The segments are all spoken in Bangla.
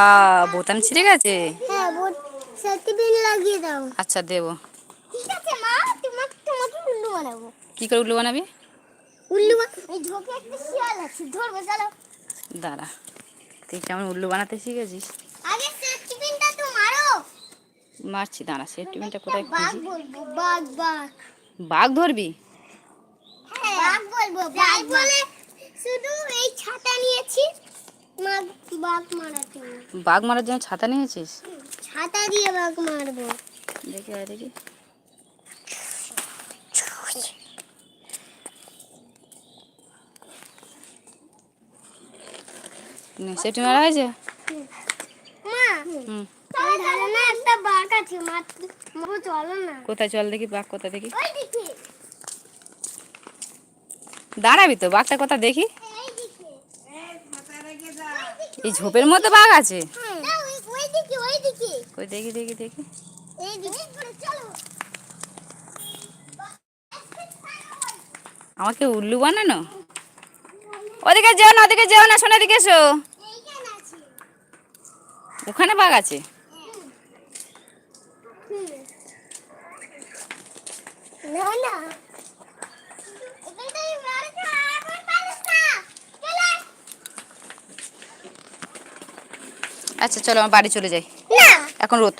আ বোতাম ছিঁড়ে গেছে? হ্যাঁ বোট সেফটি পিন লাগিয়ে দাও। আচ্ছা দেবো। ঠিক আছে মা তোমাকে তোমাকে উল্লু বানাবো। কি করে উল্লু বানাবি? উল্লু এই ঝোঁকে একটা শিয়াল আছে ধরবে চলো। দাঁড়া তুই কেমন উল্লু বানাতে শিখেছিস? আগে তো মারো। মারছি দাঁড়া সে টিফিনটা কোথায় বাঘ বলব বাঘ বাঘ। বাঘ ধরবি? হ্যাঁ বাঘ বলব বাঘ বলে শুধু এই ছাতা নিয়েছি। বাঘ মারার জন্য। ছাতা নিয়েছিস? ছাতা দিয়ে বাঘ মারবো। দেখি আয় দেখি। সেটি মারা হয়েছে? কোথায় চল দেখি বাঘ কোথায় দেখি? দাঁড়াবি তো বাঘটা কোথা দেখি। এই ঝোপের মধ্যে বাঘ আছে? কই দেখি দেখি দেখি। চলো। আমাকে উল্লু বানানো? ওদিকে যেও না ওদিকে যেও না শোনা দিকে এসো। ওখানে বাঘ আছে? না না এখানটাই মারছে এখন পালিস না চলে আচ্ছা চলো আমার বাড়ি চলে যাই। না। এখন রোদ।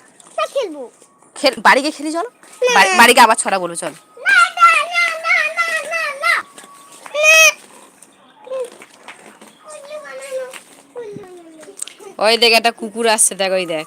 খেলব। খেল বাড়ি গিয়ে খেলি চলো? না। বাড়ি- গিয়ে আবার ছড়া বলো চলো। ওই দেখ একটা কুকুর আসছে দেখ ওই দেখ।